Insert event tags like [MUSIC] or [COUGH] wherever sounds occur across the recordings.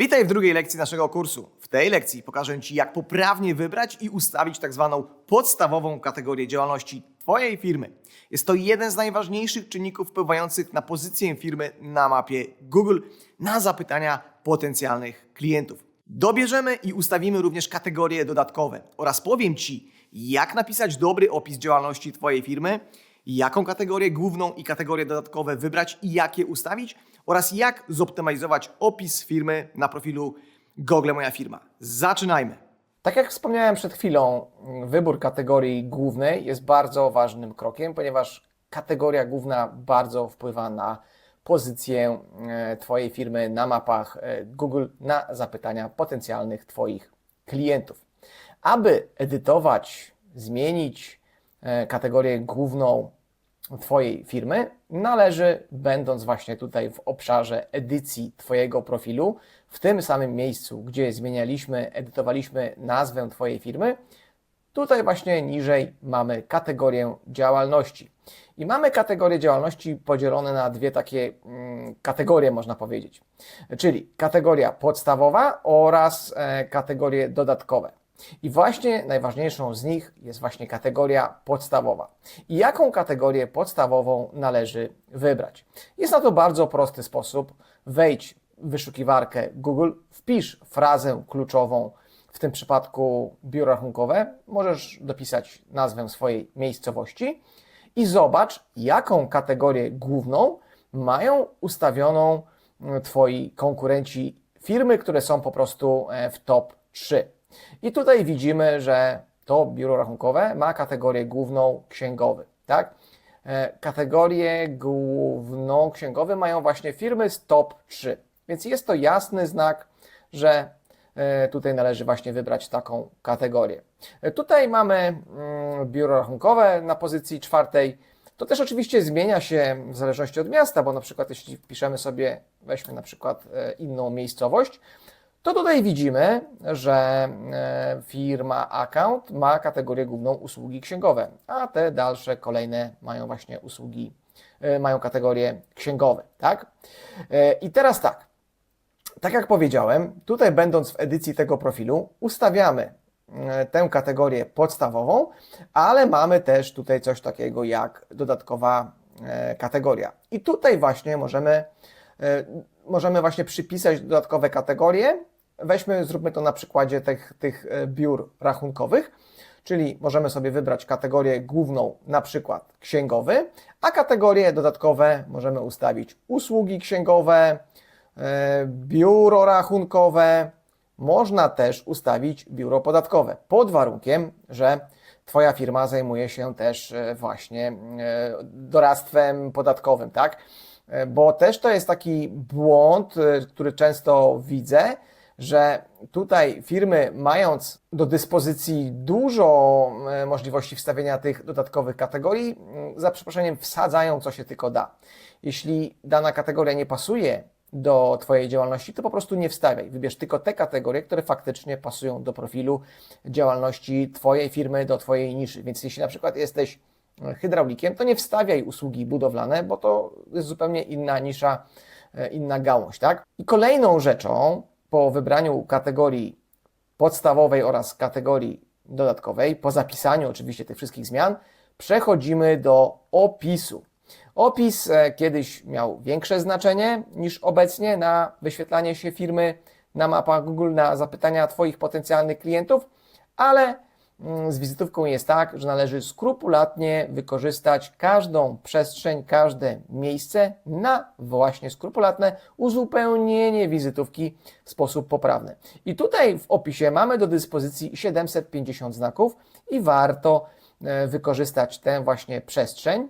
Witaj w drugiej lekcji naszego kursu. W tej lekcji pokażę Ci, jak poprawnie wybrać i ustawić tak zwaną podstawową kategorię działalności Twojej firmy. Jest to jeden z najważniejszych czynników wpływających na pozycję firmy na mapie Google na zapytania potencjalnych klientów. Dobierzemy i ustawimy również kategorie dodatkowe oraz powiem Ci, jak napisać dobry opis działalności Twojej firmy, jaką kategorię główną i kategorie dodatkowe wybrać i jak je ustawić oraz jak zoptymalizować opis firmy na profilu Google Moja Firma. Zaczynajmy! Tak jak wspomniałem przed chwilą, wybór kategorii głównej jest bardzo ważnym krokiem, ponieważ kategoria główna bardzo wpływa na pozycję e, Twojej firmy na mapach e, Google na zapytania potencjalnych Twoich klientów. Aby edytować, zmienić e, kategorię główną Twojej firmy, należy, będąc właśnie tutaj w obszarze edycji Twojego profilu, w tym samym miejscu, gdzie zmienialiśmy, edytowaliśmy nazwę Twojej firmy, tutaj właśnie niżej mamy kategorię działalności. I mamy kategorie działalności podzielone na dwie takie mm, kategorie, można powiedzieć. Czyli kategoria podstawowa oraz e, kategorie dodatkowe. I właśnie najważniejszą z nich jest właśnie kategoria podstawowa. I jaką kategorię podstawową należy wybrać? Jest na to bardzo prosty sposób. Wejdź w wyszukiwarkę Google, wpisz frazę kluczową, w tym przypadku biuro rachunkowe. Możesz dopisać nazwę swojej miejscowości i zobacz, jaką kategorię główną mają ustawioną mm, Twoi konkurenci firmy, które są po prostu e, w top 3. I tutaj widzimy, że to biuro rachunkowe ma kategorię główną księgowy, tak? E, Kategorię główną księgowy mają właśnie firmy z top 3. Więc jest to jasny znak, że e, tutaj należy właśnie wybrać taką kategorię. E, Tutaj mamy mm, biuro rachunkowe na pozycji czwartej. To też oczywiście zmienia się w zależności od miasta, bo na przykład jeśli wpiszemy sobie, weźmy na przykład inną miejscowość, to tutaj widzimy, że e, firma Account ma kategorię główną usługi księgowe, a te dalsze kolejne mają właśnie usługi, e, mają kategorie księgowe, tak? E, I teraz tak, tak jak powiedziałem, tutaj będąc w edycji tego profilu, ustawiamy tę kategorię podstawową, ale mamy też tutaj coś takiego jak dodatkowa kategoria. I tutaj właśnie możemy, możemy właśnie przypisać dodatkowe kategorie. Weźmy, zróbmy to na przykładzie tych, tych e, biur rachunkowych. Czyli możemy sobie wybrać kategorię główną, na przykład księgowy, a kategorie dodatkowe możemy ustawić usługi księgowe, e, biuro rachunkowe, można też ustawić biuro podatkowe, pod warunkiem, że Twoja firma zajmuje się też e, właśnie e, doradztwem podatkowym, tak? E, Bo też to jest taki błąd, e, który często widzę, że tutaj firmy, mając do dyspozycji dużo e, możliwości wstawienia tych dodatkowych kategorii, m, za przeproszeniem wsadzają co się tylko da. Jeśli dana kategoria nie pasuje do Twojej działalności, to po prostu nie wstawiaj. Wybierz tylko te kategorie, które faktycznie pasują do profilu działalności Twojej firmy, do Twojej niszy. Więc jeśli na przykład jesteś hydraulikiem, to nie wstawiaj usługi budowlane, bo to jest zupełnie inna nisza, e, inna gałąź, tak? I kolejną rzeczą po wybraniu kategorii podstawowej oraz kategorii dodatkowej, po zapisaniu oczywiście tych wszystkich zmian, przechodzimy do opisu. Opis e, kiedyś miał większe znaczenie niż obecnie na wyświetlanie się firmy na mapach Google, na zapytania Twoich potencjalnych klientów, ale z wizytówką jest tak, że należy skrupulatnie wykorzystać każdą przestrzeń, każde miejsce na właśnie skrupulatne uzupełnienie wizytówki w sposób poprawny. I tutaj w opisie mamy do dyspozycji 750 znaków i warto e, wykorzystać tę właśnie przestrzeń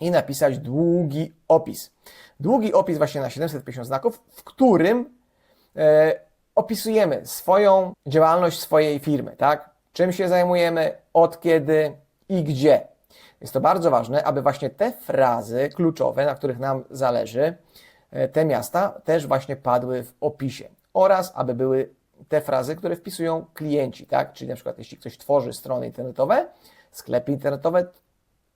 i napisać długi opis. Długi opis właśnie na 750 znaków, w którym e, opisujemy swoją działalność swojej firmy, tak? Czym się zajmujemy, od kiedy i gdzie. Jest to bardzo ważne, aby właśnie te frazy kluczowe, na których nam zależy, e, te miasta też właśnie padły w opisie. Oraz aby były te frazy, które wpisują klienci, tak? Czyli na przykład jeśli ktoś tworzy strony internetowe, sklepy internetowe,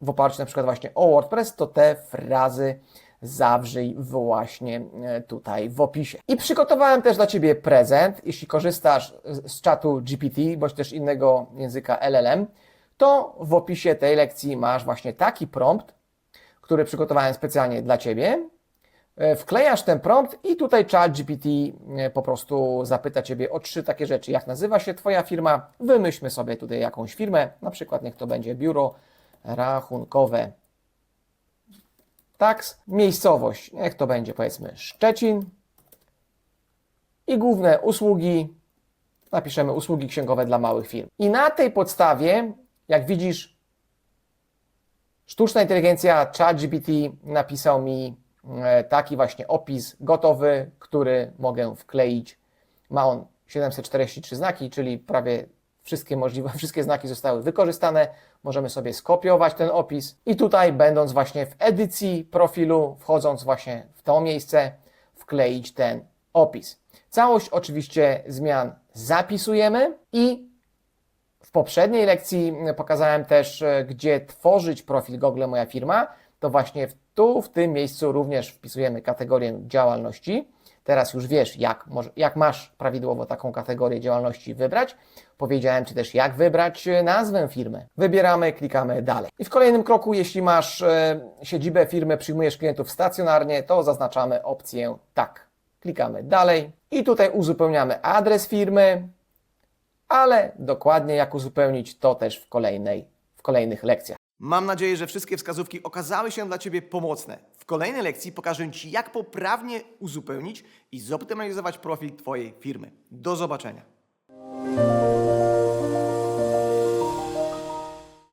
w oparciu na przykład właśnie o WordPress, to te frazy zawrzyj właśnie e, tutaj w opisie. I przygotowałem też dla Ciebie prezent. Jeśli korzystasz z czatu GPT bądź też innego języka LLM, to w opisie tej lekcji masz właśnie taki prompt, który przygotowałem specjalnie dla Ciebie. E, Wklejasz ten prompt i tutaj chat GPT e, po prostu zapyta Ciebie o trzy takie rzeczy. Jak nazywa się Twoja firma? Wymyślmy sobie tutaj jakąś firmę, na przykład niech to będzie biuro rachunkowe tax, miejscowość, niech to będzie powiedzmy Szczecin i główne usługi, napiszemy usługi księgowe dla małych firm. I na tej podstawie, jak widzisz, sztuczna inteligencja ChatGPT napisał mi e, taki właśnie opis gotowy, który mogę wkleić. Ma on 743 znaki, czyli prawie wszystkie możliwe, [LAUGHS] wszystkie znaki zostały wykorzystane. Możemy sobie skopiować ten opis i tutaj będąc właśnie w edycji profilu, wchodząc właśnie w to miejsce, wkleić ten opis. Całość oczywiście zmian zapisujemy i w poprzedniej lekcji pokazałem też, e, gdzie tworzyć profil Google Moja Firma. To właśnie tu, w tym miejscu również wpisujemy kategorię działalności. Teraz już wiesz, jak, jak masz prawidłowo taką kategorię działalności wybrać. Powiedziałem Ci też, jak wybrać e, nazwę firmy. Wybieramy, klikamy dalej. I w kolejnym kroku, jeśli masz e, siedzibę firmy, przyjmujesz klientów stacjonarnie, to zaznaczamy opcję tak. Klikamy dalej i tutaj uzupełniamy adres firmy, ale dokładnie jak uzupełnić to też w, kolejnej, w kolejnych lekcjach. Mam nadzieję, że wszystkie wskazówki okazały się dla Ciebie pomocne. W kolejnej lekcji pokażę Ci, jak poprawnie uzupełnić i zoptymalizować profil Twojej firmy. Do zobaczenia.